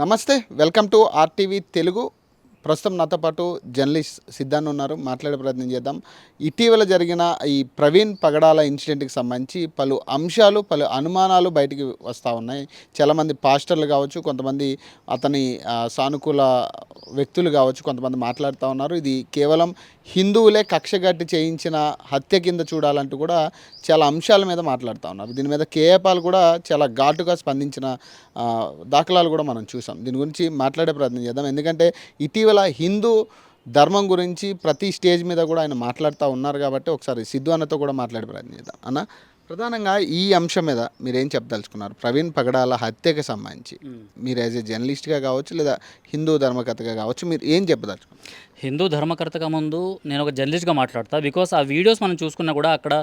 నమస్తే welcome to RTV Telugu. ప్రస్తుతం నాతో పాటు జర్నలిస్ట్ సిద్ధాన్ని ఉన్నారు. మాట్లాడే ప్రయత్నం చేద్దాం. ఇటీవల జరిగిన ఈ ప్రవీణ్ పగడాల ఇన్సిడెంట్కి సంబంధించి పలు అంశాలు పలు అనుమానాలు బయటికి వస్తూ ఉన్నాయి. చాలామంది పాస్టర్లు కావచ్చు కొంతమంది అతని సానుకూల వ్యక్తులు కావచ్చు కొంతమంది మాట్లాడుతూ ఉన్నారు. ఇది కేవలం హిందువులే కక్షగట్టి చేయించిన హత్య కింద చూడాలంటూ కూడా చాలా అంశాల మీద మాట్లాడుతూ ఉన్నారు. దీని మీద కేఏపాల్ కూడా చాలా ఘాటుగా స్పందించిన దాఖలాలు కూడా మనం చూసాం. దీని గురించి మాట్లాడే ప్రయత్నం చేద్దాం. ఎందుకంటే ఇటీవల హిందూ ధర్మం గురించి ప్రతి స్టేజ్ మీద కూడా ఆయన మాట్లాడుతూ ఉన్నారు కాబట్టి ఒకసారి సిద్ధు అన్నతో కూడా మాట్లాడే ప్రయత్నం చేద్దాం. అన్న ప్రధానంగా ఈ అంశం మీద మీరేం చెప్పదలుచుకున్నారు? ప్రవీణ్ పగడాల హత్యకి సంబంధించి. మీరు యాజ్ ఏ జర్నలిస్ట్గా కావచ్చు లేదా హిందూ ధర్మకథగా కావచ్చు మీరు ఏం చెప్పదలుచుకున్నారు? హిందూ ధర్మకర్తగా ముందు నేను ఒక జర్నలిస్ట్గా మాట్లాడతా. బికాస్ ఆ వీడియోస్ మనం చూసుకున్నా కూడా అక్కడ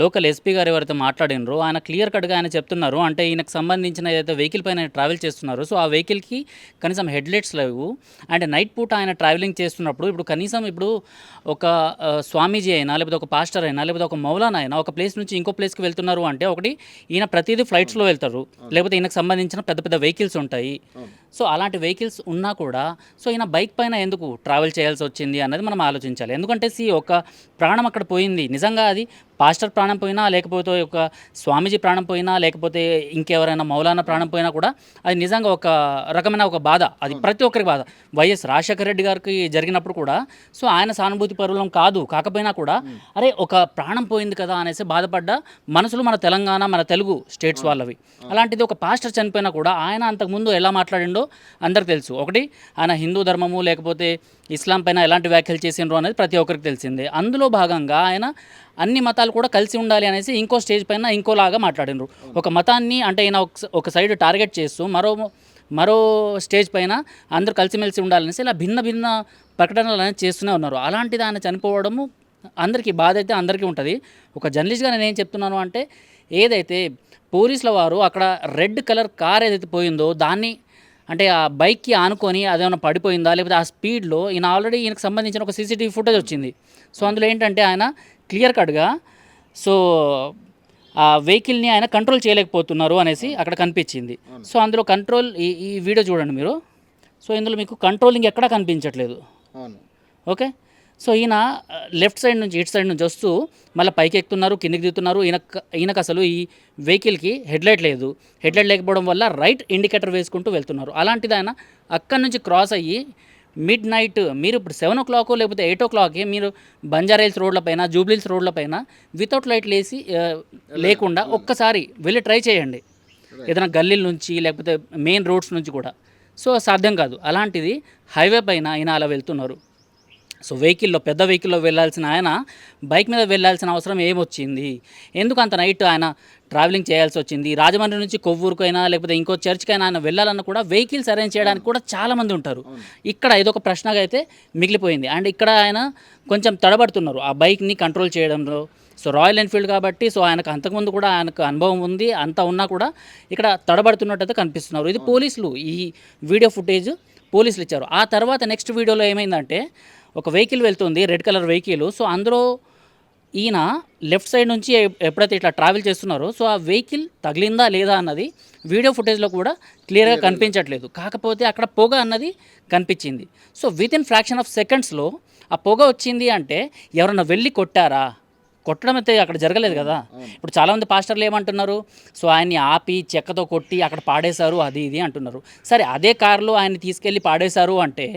లోకల్ ఎస్పీ గారు ఎవరైతే మాట్లాడినరో ఆయన క్లియర్ కట్గా ఆయన చెప్తున్నారు. అంటే ఈయనకు సంబంధించిన ఏదైతే వెహికల్ పైన ట్రావెల్ చేస్తున్నారు సో ఆ వెహికల్కి కనీసం హెడ్లైట్స్ లేవు. అండ్ నైట్ పూట ఆయన ట్రావెలింగ్ చేస్తున్నప్పుడు ఇప్పుడు కనీసం ఇప్పుడు ఒక స్వామీజీ అయినా లేకపోతే ఒక పాస్టర్ అయినా లేకపోతే ఒక మౌలానా అయినా ఒక ప్లేస్ నుంచి ఇంకో ప్లేస్కి వెళ్తున్నారు అంటే ఒకటి ఈయన ప్రతిదీ ఫ్లైట్స్లో వెళ్తారు. లేకపోతే ఈయనకు సంబంధించిన పెద్ద పెద్ద వెహికల్స్ ఉంటాయి. సో అలాంటి వెహికల్స్ ఉన్నా కూడా సో ఈయన బైక్ పైన ఎందుకు ట్రావెల్ చేయాల్సి వచ్చింది అన్నది మనం ఆలోచించాలి. ఎందుకంటే సి ఒక ప్రాణం అక్కడ పోయింది. నిజంగా అది పాస్టర్ ప్రాణం పోయినా లేకపోతే ఒక స్వామీజీ ప్రాణం పోయినా లేకపోతే ఇంకెవరైనా మౌలానా ప్రాణం పోయినా కూడా అది నిజంగా ఒక రకమైన ఒక బాధ. అది ప్రతి ఒక్కరికి బాధ. వైఎస్ రాజశేఖర రెడ్డి గారికి జరిగినప్పుడు కూడా సో ఆయన సానుభూతి పరులం కాదు. కాకపోయినా కూడా అరే ఒక ప్రాణం పోయింది కదా అనేసి బాధపడ్డ మనసులు మన తెలంగాణ మన తెలుగు స్టేట్స్ వాళ్ళవి. అలాంటిది ఒక పాస్టర్ చనిపోయినా కూడా ఆయన అంతకుముందు ఎలా మాట్లాడిండో అందరికి తెలుసు. ఒకటి ఆయన హిందూ ధర్మము లేకపోతే ఇస్లాం పైన ఎలాంటి వ్యాఖ్యలు చేసిండ్రు అనేది ప్రతి ఒక్కరికి తెలిసిందే. అందులో భాగంగా ఆయన అన్ని మతాలు కూడా కలిసి ఉండాలి అనేసి ఇంకో స్టేజ్ పైన ఇంకోలాగా మాట్లాడినరు ఒక మతాన్ని అంటే ఈయన ఒక- ఒక సైడ్ టార్గెట్ చేస్తూ మరో మరో స్టేజ్ పైన అందరూ కలిసిమెలిసి ఉండాలనేసి ఇలా భిన్న భిన్న ప్రకటనలు అనేది చేస్తూనే ఉన్నారు. అలాంటిది ఆయన చనిపోవడము అందరికీ బాధ అయితే అందరికీ ఉంటుంది. ఒక జర్నలిస్ట్గా నేను ఏం చెప్తున్నాను అంటే ఏదైతే పోలీసుల వారు అక్కడ రెడ్ కలర్ కార్ ఏదైతే పోయిందో దాన్ని అంటే ఆ బైక్కి ఆనుకొని అదేమైనా పడిపోయిందా? లేకపోతే ఆ స్పీడ్లో ఈయన ఆల్రెడీ ఈయనకు సంబంధించిన ఒక సీసీటీవీ ఫుటేజ్ వచ్చింది. సో అందులో ఏంటంటే ఆయన క్లియర్ కట్గా సో ఆ వెహికల్ని ఆయన కంట్రోల్ చేయలేకపోతున్నారు అనేసి అక్కడ కనిపించింది. సో అందులో కంట్రోల్ ఈ ఈ వీడియో చూడండి మీరు. సో ఇందులో మీకు కంట్రోలింగ్ ఎక్కడా కనిపించట్లేదు. ఓకే? సో ఈయన లెఫ్ట్ సైడ్ నుంచి ఇటు సైడ్ నుంచి వస్తూ మళ్ళీ పైకి ఎక్కుతున్నారు కిందికి దిగుతున్నారు. ఈయన ఈయనకు అసలు ఈ వెహికల్కి హెడ్లైట్ లేదు. హెడ్లైట్ లేకపోవడం వల్ల రైట్ ఇండికేటర్ వేసుకుంటూ వెళ్తున్నారు. అలాంటిది ఆయన అక్కడి నుంచి క్రాస్ అయ్యి మిడ్ నైట్ మీరు ఇప్పుడు సెవెన్ ఓ క్లాక్ లేకపోతే ఎయిట్ ఓ క్లాక్కి మీరు బంజారాయిల్స్ రోడ్లపైన జూబ్లీల్స్ రోడ్లపైన వితౌట్ లైట్ లేసి లేకుండా ఒక్కసారి వెళ్ళి ట్రై చేయండి. ఏదైనా గల్లీల నుంచి లేకపోతే మెయిన్ రోడ్స్ నుంచి కూడా. సో సాధ్యం కాదు. అలాంటిది హైవే పైన ఈయన అలా వెళ్తున్నారు. సో వెహికల్లో పెద్ద వెహికల్లో వెళ్ళాల్సిన ఆయన బైక్ మీద వెళ్ళాల్సిన అవసరం ఏమొచ్చింది? ఎందుకు అంత నైట్ ఆయన ట్రావెలింగ్ చేయాల్సి వచ్చింది? రాజమండ్రి నుంచి కొవ్వూరుకైనా లేకపోతే ఇంకో చర్చ్కైనా ఆయన వెళ్ళాలన్నా కూడా వెహికల్స్ అరేంజ్ చేయడానికి కూడా చాలామంది ఉంటారు. ఇక్కడ ఇదొక ప్రశ్నగా అయితే మిగిలిపోయింది. అండ్ ఇక్కడ ఆయన కొంచెం తడబడుతున్నారు. ఆ బైక్ని కంట్రోల్ చేయడంలో. సో రాయల్ ఎన్ఫీల్డ్ కాబట్టి సో ఆయనకు అంతకుముందు కూడా ఆయనకు అనుభవం ఉంది. అంతా ఉన్నా కూడా ఇక్కడ తడబడుతున్నట్టయితే కనిపిస్తున్నారు. ఇది పోలీసులు. ఈ వీడియో ఫుటేజ్ పోలీసులు ఇచ్చారు. ఆ తర్వాత నెక్స్ట్ వీడియోలో ఏమైందంటే ఒక వెహికల్ వెళ్తుంది రెడ్ కలర్ వెహికల్. సో అందులో ఈయన లెఫ్ట్ సైడ్ నుంచి ఎప్పుడైతే ఇట్లా ట్రావెల్ చేస్తున్నారో సో ఆ వెహికల్ తగిలిందా లేదా అన్నది వీడియో ఫుటేజ్లో కూడా క్లియర్గా కనిపించట్లేదు. కాకపోతే అక్కడ పొగ అన్నది కనిపించింది. So within fraction of సెకండ్స్లో ఆ పొగ వచ్చింది అంటే ఎవరన్నా వెళ్ళి కొట్టారా? కొట్టడం అయితే అక్కడ జరగలేదు కదా. ఇప్పుడు చాలామంది పాస్టర్లు ఏమంటున్నారు సో ఆయన్ని ఆపి చెక్కతో కొట్టి అక్కడ పాడేశారు అది ఇది అంటున్నారు. సరే అదే కారులో ఆయన్ని తీసుకెళ్ళి పాడేశారు అంటే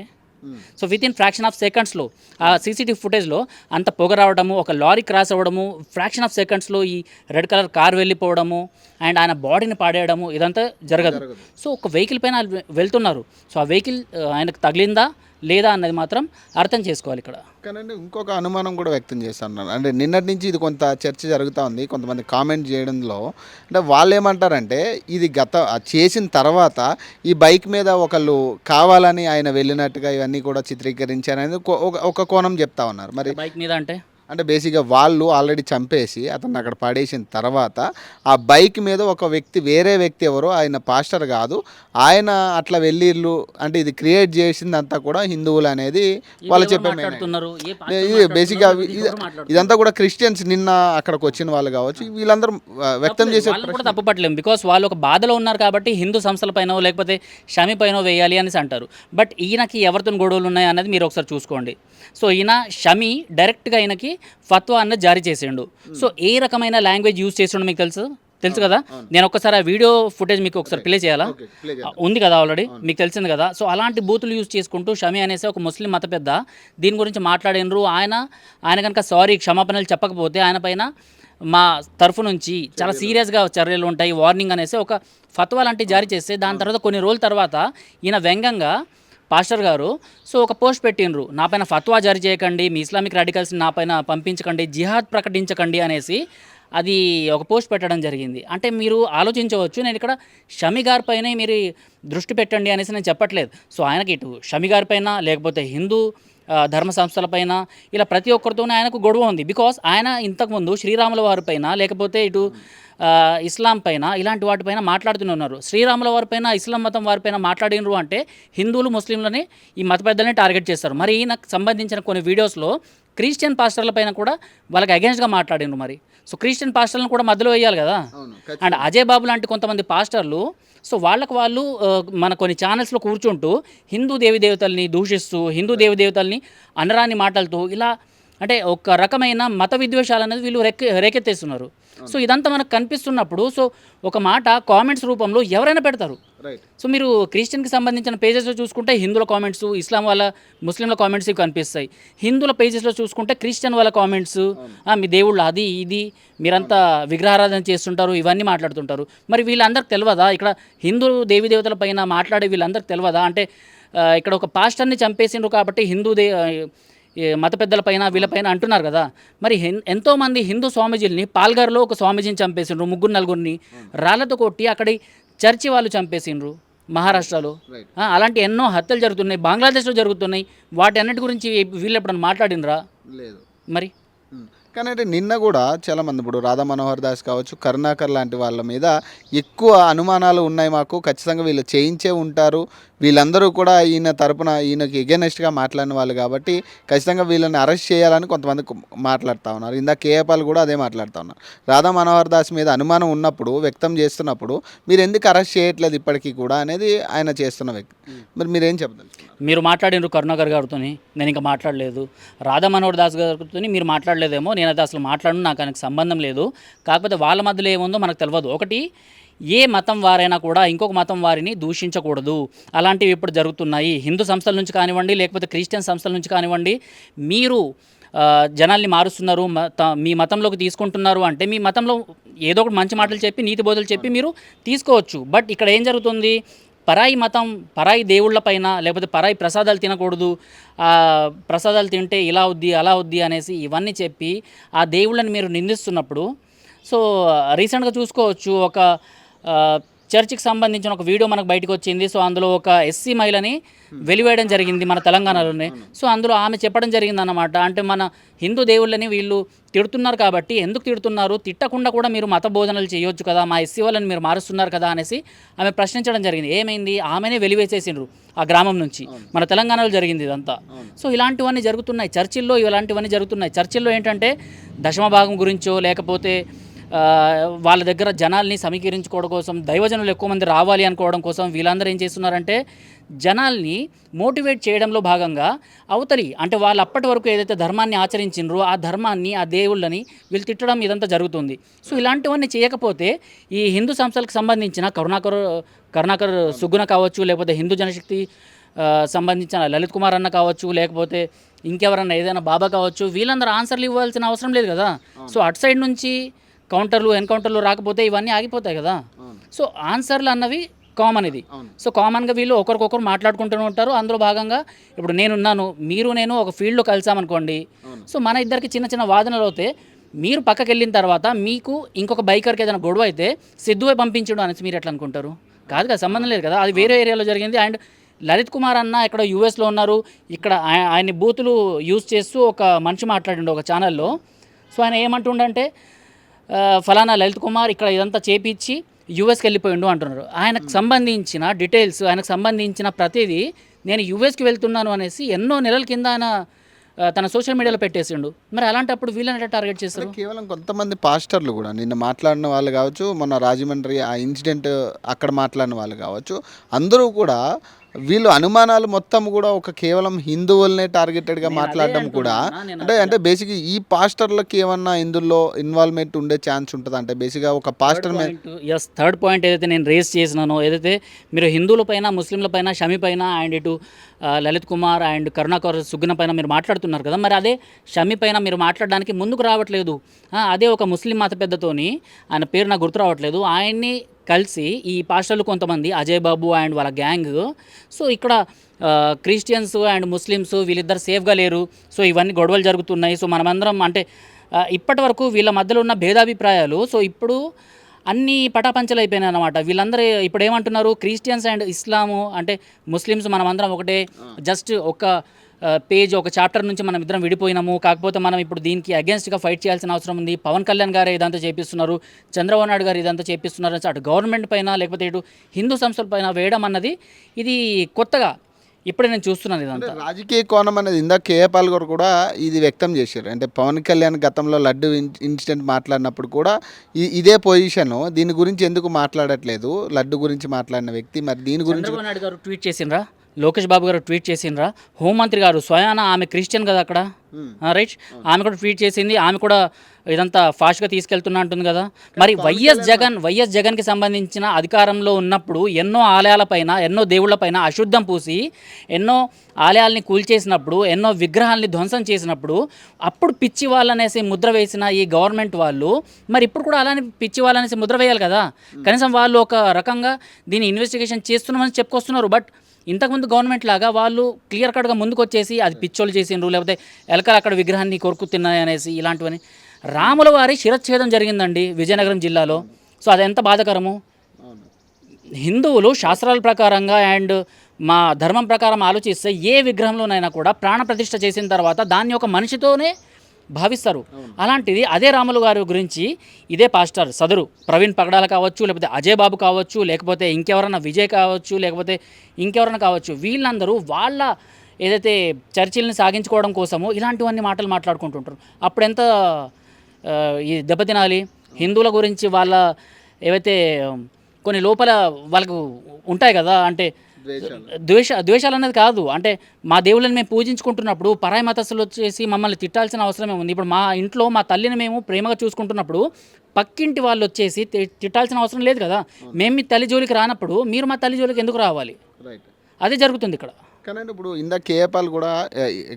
so within fraction of సెకండ్స్లో ఆ సీసీటీవీ ఫుటేజ్లో అంత పొగ రావడము ఒక లారీ క్రాస్ అవ్వడము ఫ్రాక్షన్ ఆఫ్ సెకండ్స్లో ఈ రెడ్ కలర్ కార్ వెళ్ళిపోవడము అండ్ ఆయన బాడీని పాడేయడము ఇదంతా జరగదు. సో ఒక వెహికల్ పైన వెళ్తున్నారు. సో ఆ వెహికల్ ఆయనకు తగిలిందా లేదా అన్నది మాత్రం అర్థం చేసుకోవాలి ఇక్కడ. కానండి ఇంకొక అనుమానం కూడా వ్యక్తం చేస్తున్నారు అంటే నిన్నటి నుంచి ఇది కొంత చర్చ జరుగుతూ ఉంది. కొంతమంది కామెంట్ చేయడంలో అంటే వాళ్ళు ఏమంటారంటే ఇది గత చేసిన తర్వాత ఈ బైక్ మీద ఒకళ్ళు కావాలని ఆయన వెళ్ళినట్టుగా ఇవన్నీ కూడా చిత్రీకరించారనేది ఒక కోణం చెప్తా ఉన్నారు. మరి బైక్ మీద అంటే? అంటే బేసిక్గా వాళ్ళు ఆల్రెడీ చంపేసి అతన్ని అక్కడ పడేసిన తర్వాత ఆ బైక్ మీద ఒక వ్యక్తి వేరే వ్యక్తి ఎవరో ఆయన పాస్టర్ కాదు ఆయన అట్లా వెళ్ళిర్లు అంటే ఇది క్రియేట్ చేసిందంతా కూడా హిందువులు అనేది వాళ్ళు చెప్పే? బేసిక్గా? ఇదంతా కూడా క్రిస్టియన్స్ నిన్న అక్కడికి వచ్చిన వాళ్ళు కావచ్చు వీళ్ళందరూ వ్యక్తం చేసే వాళ్ళని కూడా తప్పు పట్టలేము. బికాస్ వాళ్ళు ఒక బాధలో ఉన్నారు కాబట్టి హిందూ సంస్థల పైన లేకపోతే షమి పైన వేయాలి అనేసి అంటారు. బట్ ఈయనకి ఎవరితో గొడవలు ఉన్నాయి అన్నది మీరు ఒకసారి చూసుకోండి. సో ఈయన షమి డైరెక్ట్గా ఈయనకి ఫత్వా అన్నది జారీ చేసిండు. సో ఏ రకమైన లాంగ్వేజ్ యూజ్ చేసిండో మీకు తెలుసు? తెలుసు కదా? నేను ఒక్కసారి ఆ వీడియో ఫుటేజ్ మీకు ఒకసారి ప్లే చేయాలా? ఉంది కదా ఆల్రెడీ మీకు తెలిసింది కదా? సో అలాంటి బూతులు యూజ్ చేసుకుంటూ షమి అనేసి ఒక ముస్లిం మత పెద్ద దీని గురించి మాట్లాడినరు. ఆయన ఆయన కనుక సారీ క్షమాపణలు చెప్పకపోతే ఆయన పైన మా తరఫు నుంచి చాలా సీరియస్గా చర్యలు ఉంటాయి. వార్నింగ్ అనేసి ఒక ఫత్వా లాంటివి జారీ చేస్తే దాని తర్వాత కొన్ని రోజుల తర్వాత ఈయన వ్యంగ్యంగా పాస్టర్ గారు. సో ఒక పోస్ట్ పెట్టినరు నా పైన ఫత్వా జారీ చేయకండి మీ ఇస్లామిక్ రాడికల్స్ని నా పైన పంపించకండి జిహాద్ ప్రకటించకండి అనేసి అది ఒక పోస్ట్ పెట్టడం జరిగింది. అంటే మీరు ఆలోచించవచ్చు నేను ఇక్కడ షమి గారి పైనే మీరు దృష్టి పెట్టండి అనేసి నేను చెప్పట్లేదు. సో ఆయనకి ఇటు షమి గారి పైన లేకపోతే హిందూ ధర్మ సంస్థలపైన ఇలా ప్రతి ఒక్కరితోనే ఆయనకు గొడవ ఉంది. బికాస్ ఆయన ఇంతకుముందు శ్రీరాముల వారి పైన లేకపోతే ఇటు ఇస్లాం పైన ఇలాంటి వాటిపైన మాట్లాడుతూనే ఉన్నారు. శ్రీరాముల వారిపైన ఇస్లాం మతం వారిపైన మాట్లాడినరు అంటే హిందువులు ముస్లింలని ఈ మత పెద్దల్ని టార్గెట్ చేస్తారు. మరి ఈయనకు సంబంధించిన కొన్ని వీడియోస్లో క్రిస్టియన్ పాస్టర్ల పైన కూడా వాళ్ళకి అగేన్స్ట్గా మాట్లాడినరు మరి. సో క్రిస్టియన్ పాస్టర్లను కూడా మధ్యలో వేయాలి కదా. అండ్ అజయ్ బాబు లాంటి కొంతమంది పాస్టర్లు సో వాళ్ళకు వాళ్ళు మన కొన్ని ఛానల్స్లో కూర్చుంటూ హిందూ దేవి దేవతల్ని దూషిస్తూ హిందూ దేవి దేవతల్ని అనరాని మాటలతో ఇలా అంటే ఒక రకమైన మత విద్వేషాలు అనేది వీళ్ళు రెక్కి రేకెత్తేస్తున్నారు. సో ఇదంతా మనకు కనిపిస్తున్నప్పుడు సో ఒక మాట కామెంట్స్ రూపంలో ఎవరైనా పెడతారు. రైట్. సో మీరు క్రిస్టియన్కి సంబంధించిన పేజెస్లో చూసుకుంటే హిందువుల కామెంట్స్ ఇస్లాం వాళ్ళ ముస్లింల కామెంట్స్ ఇవి కనిపిస్తాయి. హిందువుల పేజెస్లో చూసుకుంటే క్రిస్టియన్ వాళ్ళ కామెంట్స్ మీ దేవుళ్ళు అది ఇది మీరంతా విగ్రహారాధన చేస్తుంటారు ఇవన్నీ మాట్లాడుతుంటారు. మరి వీళ్ళందరికి తెలియదా? ఇక్కడ హిందూ దేవి దేవతల పైన మాట్లాడే వీళ్ళందరికి తెలియదా? అంటే ఇక్కడ ఒక పాస్టర్ని చంపేసిండ్రు కాబట్టి హిందూ దే మత పెద్దల పైన వీళ్ళపైన అంటున్నారు కదా. మరి ఎంతోమంది హిందూ స్వామీజీల్ని పాల్గర్లో ఒక స్వామీజీని చంపేసిండ్రు ముగ్గురు నలుగురిని రాళ్ళతో కొట్టి అక్కడి చర్చి వాళ్ళు చంపేసిండ్రు మహారాష్ట్రలో. అలాంటి ఎన్నో హత్యలు జరుగుతున్నాయి బంగ్లాదేశ్లో జరుగుతున్నాయి. వాటి అన్నిటి గురించి వీళ్ళు ఎప్పుడన్నా మాట్లాడినరా లేదు. మరి. కానీ అంటే నిన్న కూడా చాలా మంది ఇప్పుడు రాధా మనోహర్ దాస్ కావచ్చు కరుణాకర్ లాంటి వాళ్ళ మీద ఎక్కువ అనుమానాలు ఉన్నాయి మాకు. ఖచ్చితంగా వీళ్ళు చేయించే ఉంటారు. వీళ్ళందరూ కూడా ఈయన తరపున ఈయనకి ఎగెనెస్ట్గా మాట్లాడిన వాళ్ళు కాబట్టి ఖచ్చితంగా వీళ్ళని అరెస్ట్ చేయాలని కొంతమంది మాట్లాడుతూ ఉన్నారు. ఇందా కేఏపాల్ కూడా అదే మాట్లాడుతూ ఉన్నారు. రాధా మనోహర్ దాస్ మీద అనుమానం ఉన్నప్పుడు వ్యక్తం చేస్తున్నప్పుడు మీరు ఎందుకు అరెస్ట్ చేయట్లేదు ఇప్పటికీ కూడా అనేది ఆయన చేస్తున్న వ్యక్తి మరి మీరేం చెప్తారు మీరు మాట్లాడినారు కరుణాకర్ గారితో నేను ఇంకా మాట్లాడలేదు. రాధా మనోహర్ దాస్ గారితో మీరు మాట్లాడలేదేమో నేనైతే అసలు మాట్లాడను నాకు ఆయనకు సంబంధం లేదు. కాకపోతే వాళ్ళ మధ్యలో ఏముందో మనకు తెలియదు ఒకటి ఏ మతం వారైనా కూడా ఇంకొక మతం వారిని దూషించకూడదు. అలాంటివి ఇప్పుడు జరుగుతున్నాయి. హిందూ సంస్థల నుంచి కానివ్వండి లేకపోతే క్రిస్టియన్ సంస్థల నుంచి కానివ్వండి మీరు జనాల్ని మారుస్తున్నారు మత మీ మతంలోకి తీసుకుంటున్నారు అంటే మీ మతంలో ఏదో ఒకటి మంచి మాటలు చెప్పి నీతి బోధలు చెప్పి మీరు తీసుకోవచ్చు. బట్ ఇక్కడ ఏం జరుగుతుంది? పరాయి మతం పరాయి దేవుళ్ళ పైన లేకపోతే పరాయి ప్రసాదాలు తినకూడదు. ప్రసాదాలు తింటే ఇలా వద్ది అలా అవుద్ది అనేసి ఇవన్నీ చెప్పి ఆ దేవుళ్ళని మీరు నిందిస్తున్నప్పుడు సో రీసెంట్గా చూసుకోవచ్చు. ఒక చర్చికి సంబంధించిన ఒక వీడియో మనకు బయటకు వచ్చింది. సో అందులో ఒక ఎస్సీ మహిళని వెలివేయడం జరిగింది మన తెలంగాణలోనే. సో అందులో ఆమె చెప్పడం జరిగింది అన్నమాట అంటే మన హిందూ దేవుళ్ళని వీళ్ళు తిడుతున్నారు కాబట్టి ఎందుకు తిడుతున్నారు? తిట్టకుండా కూడా మీరు మత బోధనలు చేయొచ్చు కదా మా ఎస్సీ వాళ్ళని మీరు మారుస్తున్నారు కదా అనేసి ఆమె ప్రశ్నించడం జరిగింది. ఏమైంది? ఆమెనే వెలివేసేసిండ్రు ఆ గ్రామం నుంచి. మన తెలంగాణలో జరిగింది ఇదంతా. సో ఇలాంటివన్నీ జరుగుతున్నాయి. చర్చిల్లో ఇలాంటివన్నీ జరుగుతున్నాయి. చర్చిల్లో ఏంటంటే దశమ భాగం గురించో లేకపోతే వాళ్ళ దగ్గర జనాల్ని సమీకరించుకోవడం కోసం దైవజనులు ఎక్కువ మంది రావాలి అనుకోవడం కోసం వీళ్ళందరూ ఏం చేస్తున్నారంటే జనాల్ని మోటివేట్ చేయడంలో భాగంగా అవతలి అంటే వాళ్ళు అప్పటి వరకు ఏదైతే ధర్మాన్ని ఆచరించిండ్రో ఆ ధర్మాన్ని ఆ దేవుళ్ళని వీళ్ళు తిట్టడం ఇదంతా జరుగుతుంది. సో ఇలాంటివన్నీ చేయకపోతే ఈ హిందూ సంస్థలకు సంబంధించిన కరుణాకర్ కరుణాకర్ సుగుణ కావచ్చు లేకపోతే హిందూ జనశక్తి సంబంధించిన లలిత్ కుమార్ అన్న కావచ్చు లేకపోతే ఇంకెవరన్నా ఏదైనా బాబా కావచ్చు వీళ్ళందరూ ఆన్సర్లు ఇవ్వాల్సిన అవసరం లేదు కదా. సో అటు సైడ్ నుంచి కౌంటర్లు ఎన్కౌంటర్లు రాకపోతే ఇవన్నీ ఆగిపోతాయి కదా. సో ఆన్సర్లు అన్నవి కామన్ ఇది. సో కామన్గా వీళ్ళు ఒకరికొకరు మాట్లాడుకుంటూనే ఉంటారు. అందులో భాగంగా ఇప్పుడు నేనున్నాను మీరు నేను ఒక ఫీల్డ్లో కలిసామనుకోండి. సో మన ఇద్దరికి చిన్న చిన్న వాదనలు అవుతే మీరు పక్కకి వెళ్ళిన తర్వాత మీకు ఇంకొక బైకర్కి ఏదైనా గొడవ అయితే సిద్ధువై పంపించడం అనేసి మీరు ఎట్లా అనుకుంటారు? కాదు కదా సంబంధం లేదు కదా. అది వేరే ఏరియాలో జరిగింది. అండ్ లలిత్ కుమార్ అన్న ఇక్కడ యూఎస్లో ఉన్నారు. ఇక్కడ ఆయ- ఆయన బూతులు యూజ్ చేస్తూ ఒక మనిషి మాట్లాడిండు ఒక ఛానల్లో. సో ఆయన ఏమంటుండంటే ఫలానా లలిత్ కుమార్ ఇక్కడ ఇదంతా చేపించి యూఎస్కి వెళ్ళిపోయిండు అంటున్నారు. ఆయనకు సంబంధించిన డీటెయిల్స్ ఆయనకు సంబంధించిన ప్రతిదీ నేను యూఎస్కి వెళ్తున్నాను అనేసి ఎన్నో నెలల కింద ఆయన తన సోషల్ మీడియాలో పెట్టేసిండు. మరి అలాంటప్పుడు వీళ్ళని టార్గెట్ చేస్తారు కేవలం కొంతమంది పాస్టర్లు కూడా నిన్న మాట్లాడిన వాళ్ళు కావచ్చు మొన్న రాజమండ్రి ఆ ఇన్సిడెంట్ అక్కడ మాట్లాడిన వాళ్ళు కావచ్చు అందరూ కూడా వీళ్ళు అనుమానాలు మొత్తం కూడా ఒక కేవలం హిందువులనే టార్గెటెడ్గా మాట్లాడడం కూడా. అంటే అంటే బేసిక్ ఈ పాస్టర్లకి ఏమన్నా ఇందులో ఇన్వాల్వ్మెంట్ ఉండే ఛాన్స్ ఉంటుంది? అంటే బేసిక్గా ఒక పాస్టర్ ఎస్ థర్డ్ పాయింట్ ఏదైతే నేను రేస్ చేసినానో ఏదైతే మీరు హిందువుల పైన ముస్లింల పైన షమి పైన అండ్ ఇటు లలిత్ కుమార్ అండ్ కరుణాకర్ సుగ్న పైన మీరు మాట్లాడుతున్నారు కదా మరి అదే షమి పైన మీరు మాట్లాడడానికి ముందుకు రావట్లేదు. అదే ఒక ముస్లిం మత పెద్దతోని ఆయన పేరు నాకు గుర్తు రావట్లేదు. ఆయన్ని కలిసి ఈ పాస్టర్లు కొంతమంది అజయ్ బాబు అండ్ వాళ్ళ గ్యాంగ్. సో ఇక్కడ క్రిస్టియన్స్ అండ్ ముస్లిమ్స్ వీళ్ళిద్దరు సేఫ్గా లేరు. సో ఇవన్నీ గొడవలు జరుగుతున్నాయి. సో మనమందరం అంటే ఇప్పటి వరకు వీళ్ళ మధ్యలో ఉన్న భేదాభిప్రాయాలు సో ఇప్పుడు అన్ని పటాపంచలు అయిపోయినాయి అనమాట వీళ్ళందరూ ఇప్పుడు ఏమంటున్నారు? క్రిస్టియన్స్ అండ్ ఇస్లాము అంటే ముస్లిమ్స్ మనమందరం ఒకటే. జస్ట్ ఒక పేజ్ ఒక చాప్టర్ నుంచి మనం ఇద్దరం విడిపోయినాము. కాకపోతే మనం ఇప్పుడు దీనికి అగేన్స్ట్గా ఫైట్ చేయాల్సిన అవసరం ఉంది. పవన్ కళ్యాణ్ గారు ఇదంతా చేపిస్తున్నారు. చంద్రబాబు నాయుడు గారు ఇదంతా చేపిస్తున్నారు. అటు గవర్నమెంట్ పైన లేకపోతే ఇటు హిందూ సంస్థల పైన వేయడం అన్నది ఇది కొత్తగా ఇప్పుడే నేను చూస్తున్నాను ఇదంతా. రాజకీయ కోణం అనేది ఇందాక కేఏపాల్ గారు కూడా ఇది వ్యక్తం చేశారు. అంటే పవన్ కళ్యాణ్ గతంలో లడ్డు ఇన్- ఇన్సిడెంట్ మాట్లాడినప్పుడు కూడా ఇదే పొజిషన్ దీని గురించి ఎందుకు మాట్లాడట్లేదు? లడ్డు గురించి మాట్లాడిన వ్యక్తి మరి దీని గురించి ట్వీట్ చేసిండ్రా? లోకేష్ బాబు గారు ట్వీట్ చేసిండ్రా. హోంమంత్రి గారు స్వయాన ఆమె క్రిస్టియన్ కదా అక్కడ? రైట్? ఆమె కూడా ట్వీట్ చేసింది. ఆమె కూడా ఇదంతా ఫాస్ట్గా తీసుకెళ్తున్నా అంటుంది కదా. మరి వైఎస్ జగన్ వైఎస్ జగన్కి సంబంధించిన అధికారంలో ఉన్నప్పుడు ఎన్నో ఆలయాలపైన ఎన్నో దేవుళ్ళపైన అశుద్ధం పూసి ఎన్నో ఆలయాల్ని కూల్చేసినప్పుడు ఎన్నో విగ్రహాల్ని ధ్వంసం చేసినప్పుడు అప్పుడు పిచ్చి వాళ్ళనేసి ముద్ర వేసిన ఈ గవర్నమెంట్ వాళ్ళు మరి ఇప్పుడు కూడా అలానే పిచ్చి వాళ్ళనేసి ముద్ర వేయాలి కదా. కనీసం వాళ్ళు ఒక రకంగా దీన్ని ఇన్వెస్టిగేషన్ చేస్తున్నామని చెప్పుకొస్తున్నారు. బట్ ఇంతకుముందు గవర్నమెంట్ లాగా వాళ్ళు క్లియర్ కట్గా ముందుకు వచ్చేసి అది పిచ్చోళ్ళు చేసిండ్రు లేకపోతే ఎలకలు అక్కడ విగ్రహాన్ని కొరుకుతున్నాయి అనేసి ఇలాంటివని. రాముల వారి శిరచ్ఛేదం జరిగిందండి విజయనగరం జిల్లాలో. సో అది ఎంత బాధాకరము? హిందువులు శాస్త్రాల ప్రకారంగా అండ్ మా ధర్మం ప్రకారం ఆలోచిస్తే ఏ విగ్రహంలోనైనా కూడా ప్రాణ ప్రతిష్ఠ చేసిన తర్వాత దాన్ని ఒక మనిషితోనే భావిస్తారు. అలాంటిది అదే రాములు గారి గురించి ఇదే పాస్టర్ సదరు ప్రవీణ్ పగడాల కావచ్చు లేకపోతే అజయ్ బాబు కావచ్చు లేకపోతే ఇంకెవరన్నా విజయ్ కావచ్చు లేకపోతే ఇంకెవరన్నా కావచ్చు వీళ్ళందరూ వాళ్ళ ఏదైతే చర్చిల్ని సాగించుకోవడం కోసము ఇలాంటివన్నీ మాటలు మాట్లాడుకుంటుంటారు. అప్పుడు ఎంత ఈ దెబ్బతినాలి హిందువుల గురించి వాళ్ళ ఏవైతే కొన్ని లోపల వాళ్ళకు ఉంటాయి కదా అంటే ద్వేష ద్వేషాలు అనేది కాదు. అంటే మా దేవుళ్ళని మేము పూజించుకుంటున్నప్పుడు పరాయి మతస్థులు వచ్చేసి మమ్మల్ని తిట్టాల్సిన అవసరమే ఉంది. ఇప్పుడు మా ఇంట్లో మా తల్లిని మేము ప్రేమగా చూసుకుంటున్నప్పుడు పక్కింటి వాళ్ళు వచ్చేసి తిట్టాల్సిన అవసరం లేదు కదా. మేము మీ తల్లి జోలికి రానప్పుడు మీరు మా తల్లి జోలికి ఎందుకు రావాలి? రైట్ అదే జరుగుతుంది ఇక్కడ. కానీ ఇప్పుడు ఇందాక కేఏపాల్ కూడా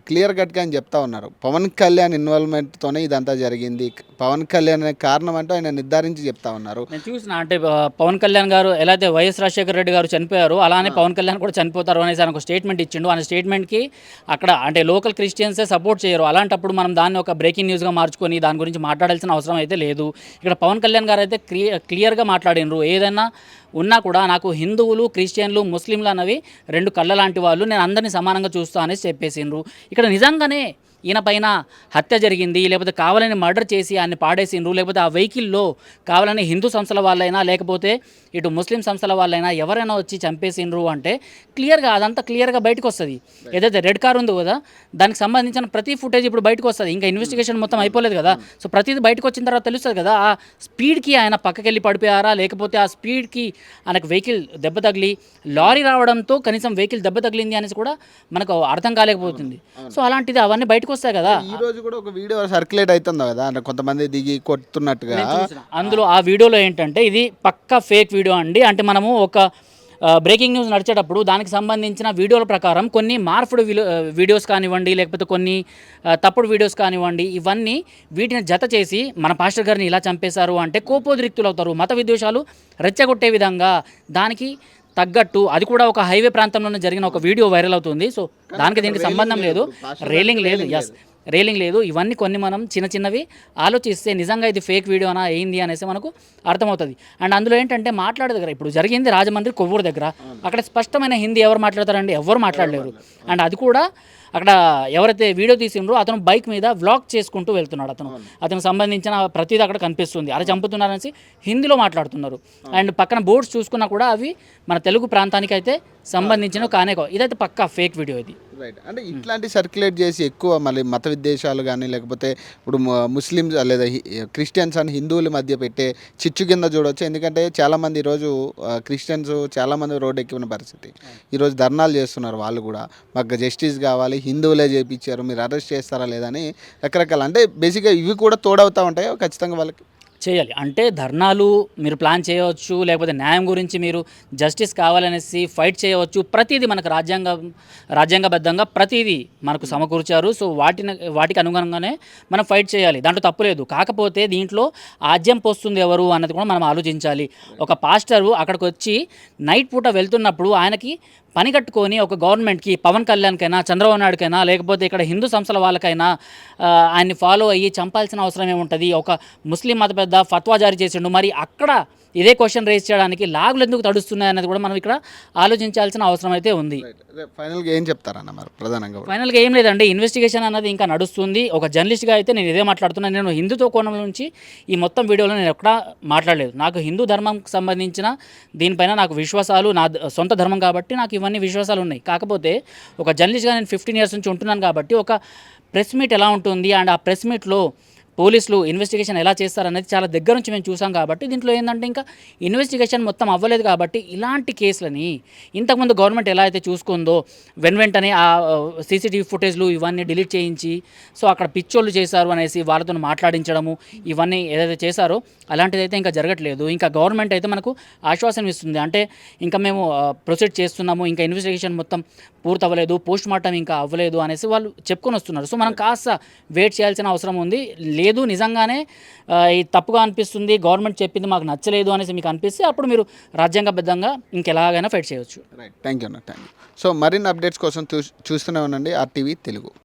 క్లియర్ కట్గా అని చెప్తా ఉన్నారు. పవన్ కళ్యాణ్ ఇన్వాల్వ్మెంట్తోనే ఇదంతా జరిగింది. పవన్ కళ్యాణ్ అనే కారణం అంటే ఆయన నిర్ధారించి చెప్తా ఉన్నారు. నేను చూసిన అంటే ఆ, పవన్ కళ్యాణ్ గారు ఎలా అయితే వైఎస్ రాజశేఖర రెడ్డి గారు చనిపోయారు అలానే పవన్ కళ్యాణ్ కూడా చనిపోతారు అనేసి ఆయన ఒక స్టేట్మెంట్ ఇచ్చిండు. ఆయన స్టేట్మెంట్కి అక్కడ అంటే లోకల్ క్రిస్టియన్సే సపోర్ట్ చేయరు. అలాంటప్పుడు మనం దాన్ని ఒక బ్రేకింగ్ న్యూస్గా మార్చుకొని దాని గురించి మాట్లాడాల్సిన అవసరం అయితే లేదు. ఇక్కడ పవన్ కళ్యాణ్ గారు అయితే క్లియర్గా మాట్లాడినరు. ఏదైనా ఉన్నా కూడా నాకు హిందువులు క్రిస్టియన్లు ముస్లింలు అన్నవి రెండు కళ్ళ లాంటి వాళ్ళు. నేను అందరినీ సమానంగా చూస్తా అనేసి చెప్పేసిండ్రు. ఇక్కడ నిజంగానే ఈయన పైన హత్య జరిగింది లేకపోతే కావాలని మర్డర్ చేసి ఆయన్ని పాడేసిండ్రు లేకపోతే ఆ వెహికల్లో కావాలని హిందూ సంస్థల వాళ్ళైనా లేకపోతే ఇటు ముస్లిం సంస్థల వాళ్ళైనా ఎవరైనా వచ్చి చంపేసిండ్రు అంటే క్లియర్గా అదంతా క్లియర్గా బయటకు వస్తుంది. ఏదైతే రెడ్ కార్ ఉందో కదా దానికి సంబంధించిన ప్రతి ఫుటేజ్ ఇప్పుడు బయటకు వస్తుంది. ఇంకా ఇన్వెస్టిగేషన్ మొత్తం అయిపోలేదు కదా. సో ప్రతిదీ బయటకు వచ్చిన తర్వాత తెలుస్తుంది కదా ఆ స్పీడ్కి ఆయన పక్కకి వెళ్ళి పడిపోయారా లేకపోతే ఆ స్పీడ్కి ఆయనకు వెహికల్ దెబ్బ తగిలి లారీ రావడంతో కనీసం వెహికల్ దెబ్బ తగిలింది అనేసి కూడా మనకు అర్థం కాలేకపోతుంది. సో అలాంటిది అవన్నీ బయటకు వస్తాయి కదా. ఈ రోజు కూడా ఒక వీడియో సర్క్యులేట్ అవుతుంది కదా? కొంతమంది దిగి కొడుతున్నట్టుగా. అందులో ఆ వీడియోలో ఏంటంటే ఇది పక్కా ఫేక్ వీడియో అండి. అంటే మనము ఒక బ్రేకింగ్ న్యూస్ నడిచేటప్పుడు దానికి సంబంధించిన వీడియోల ప్రకారం కొన్ని మార్పుడు వీడియోస్ కానివ్వండి లేకపోతే కొన్ని తప్పుడు వీడియోస్ కానివ్వండి ఇవన్నీ వీటిని జత చేసి మన పాస్టర్ గారిని ఇలా చంపేశారు అంటే కోపోద్రిక్తులు అవుతారు మత విద్వేషాలు రెచ్చగొట్టే విధంగా దానికి తగ్గట్టు అది కూడా ఒక హైవే ప్రాంతంలోనే జరిగిన ఒక వీడియో వైరల్ అవుతుంది. సో దానికి దీనికి సంబంధం లేదు. రేలింగ్ లేదు. ఎస్ రైలింగ్ లేదు. ఇవన్నీ కొన్ని మనం చిన్న చిన్నవి ఆలోచిస్తే నిజంగా ఇది ఫేక్ వీడియోనా ఏంది అనేసి మనకు అర్థమవుతుంది. అండ్ అందులో ఏంటంటే మాట్లాడే దగ్గర ఇప్పుడు జరిగింది రాజమండ్రి కొవ్వూరు దగ్గర. అక్కడ స్పష్టమైన హిందీ ఎవరు మాట్లాడతారండి? ఎవరు మాట్లాడలేరు. అండ్ అది కూడా అక్కడ ఎవరైతే వీడియో తీసిండ్రో అతను బైక్ మీద వ్లాగ్ చేసుకుంటూ వెళ్తున్నాడు అతను. అతనికి సంబంధించిన ప్రతిదీ అక్కడ కనిపిస్తుంది. అలా చంపుతున్నారనేసి హిందీలో మాట్లాడుతున్నారు. అండ్ పక్కన బోర్డ్స్ చూసుకున్నా కూడా అవి మన తెలుగు ప్రాంతానికి అయితే సంబంధించిన ఒక కావు. ఇదైతే పక్కా ఫేక్ వీడియో ఇది. రైట్ అంటే ఇట్లాంటి సర్క్యులేట్ చేసి ఎక్కువ మళ్ళీ మత విద్వేషాలు కానీ లేకపోతే ఇప్పుడు ముస్లిమ్స్ లేదా క్రిస్టియన్స్ అని హిందువుల మధ్య పెట్టే చిచ్చు కింద చూడవచ్చు ఎందుకంటే చాలామంది ఈరోజు క్రిస్టియన్స్ చాలామంది రోడ్ ఎక్కిన పరిస్థితి. ఈరోజు ధర్నాలు చేస్తున్నారు వాళ్ళు కూడా. మాకు జస్టిస్ కావాలి హిందువులే చేపించారు మీరు అరెస్ట్ చేస్తారా లేదని రకరకాల అంటే బేసిక్గా ఇవి కూడా తోడవుతూ ఉంటాయి ఖచ్చితంగా వాళ్ళకి చేయాలి. అంటే ధర్నాలు మీరు ప్లాన్ చేయవచ్చు లేకపోతే న్యాయం గురించి మీరు జస్టిస్ కావాలనేసి ఫైట్ చేయవచ్చు. ప్రతిదీ మనకు రాజ్యాంగం రాజ్యాంగబద్ధంగా ప్రతిదీ మనకు సమకూర్చారు. సో వాటిని వాటికి అనుగుణంగానే మనం ఫైట్ చేయాలి. దాంట్లో తప్పులేదు కాకపోతే దీంట్లో ఆజ్యం పోస్తుంది ఎవరు అన్నది కూడా మనం ఆలోచించాలి. ఒక పాస్టరు అక్కడికి వచ్చి నైట్ పూట వెళ్తున్నప్పుడు ఆయనకి పని కట్టుకొని ఒక గవర్నమెంట్కి పవన్ కళ్యాణ్కైనా చంద్రబాబు నాయుడుకైనా లేకపోతే ఇక్కడ హిందూ సంస్థల వాళ్ళకైనా ఆయన్ని ఫాలో అయ్యి చంపాల్సిన అవసరం ఏముంటుంది? ఒక ముస్లిం మత పెద్ద ఫత్వా జారీ చేసిండు. మరి అక్కడ ఇదే క్వశ్చన్ రేస్ చేయడానికి లాగులు ఎందుకు తడుస్తున్నాయి అనేది కూడా మనం ఇక్కడ ఆలోచించాల్సిన అవసరం అయితే ఉంది. ఫైనల్గా ఏం చెప్తారన్న మరి ప్రధానంగా? ఫైనల్గా ఏం లేదండి ఇన్వెస్టిగేషన్ అన్నది ఇంకా నడుస్తుంది. ఒక జర్నలిస్ట్గా అయితే నేను ఇదే మాట్లాడుతున్నాను నేను హిందుత్వ కోణం నుంచి ఈ మొత్తం వీడియోలో నేను ఎక్కడా మాట్లాడలేదు. నాకు హిందూ ధర్మంకి సంబంధించిన దీనిపైన నాకు విశ్వాసాలు నా సొంత ధర్మం కాబట్టి నాకు ఇవన్నీ విశ్వాసాలు ఉన్నాయి. కాకపోతే ఒక జర్నలిస్ట్గా నేను ఫిఫ్టీన్ ఇయర్స్ నుంచి ఉంటున్నాను కాబట్టి ఒక ప్రెస్ మీట్ ఎలా ఉంటుంది? అండ్ ఆ ప్రెస్ మీట్లో పోలీసులు ఇన్వెస్టిగేషన్ ఎలా చేస్తారనేది చాలా దగ్గర నుంచి మేము చూసాం కాబట్టి దీంట్లో ఏంటంటే ఇంకా ఇన్వెస్టిగేషన్ మొత్తం అవ్వలేదు కాబట్టి ఇలాంటి కేసులని ఇంతకుముందు గవర్నమెంట్ ఎలా అయితే చూసుకుందో వెన్ వెంటనే ఆ సీసీటీవీ ఫుటేజ్లు ఇవన్నీ డిలీట్ చేయించి సో అక్కడ పిచ్చోళ్ళు చేశారు అనేసి వాళ్ళతో మాట్లాడించడము ఇవన్నీ ఏదైతే చేశారో అలాంటిదైతే ఇంకా జరగట్లేదు. ఇంకా గవర్నమెంట్ అయితే మనకు ఆశ్వాసం ఇస్తుంది. అంటే ఇంకా మేము ప్రొసీడ్ చేస్తున్నాము ఇంకా ఇన్వెస్టిగేషన్ మొత్తం పూర్తి అవ్వలేదు పోస్ట్ మార్టం ఇంకా అవ్వలేదు అనేసి వాళ్ళు చెప్పుకొని వస్తున్నారు. సో మనం కాస్త వెయిట్ చేయాల్సిన అవసరం ఉంది. లేదు నిజంగానే ఇది తప్పుగా అనిపిస్తుంది గవర్నమెంట్ చెప్పింది మాకు నచ్చలేదు అనేసి మీకు అనిపిస్తే అప్పుడు మీరు రాజ్యాంగబద్ధంగా ఇంకెలాగైనా ఫైట్ చేయొచ్చు. రైట్ థ్యాంక్ యూ అన్న. థ్యాంక్ యూ సో మరిన్ని అప్డేట్స్ కోసం చూ చూస్తూనే ఉండండి. ఆర్టీవీ తెలుగు.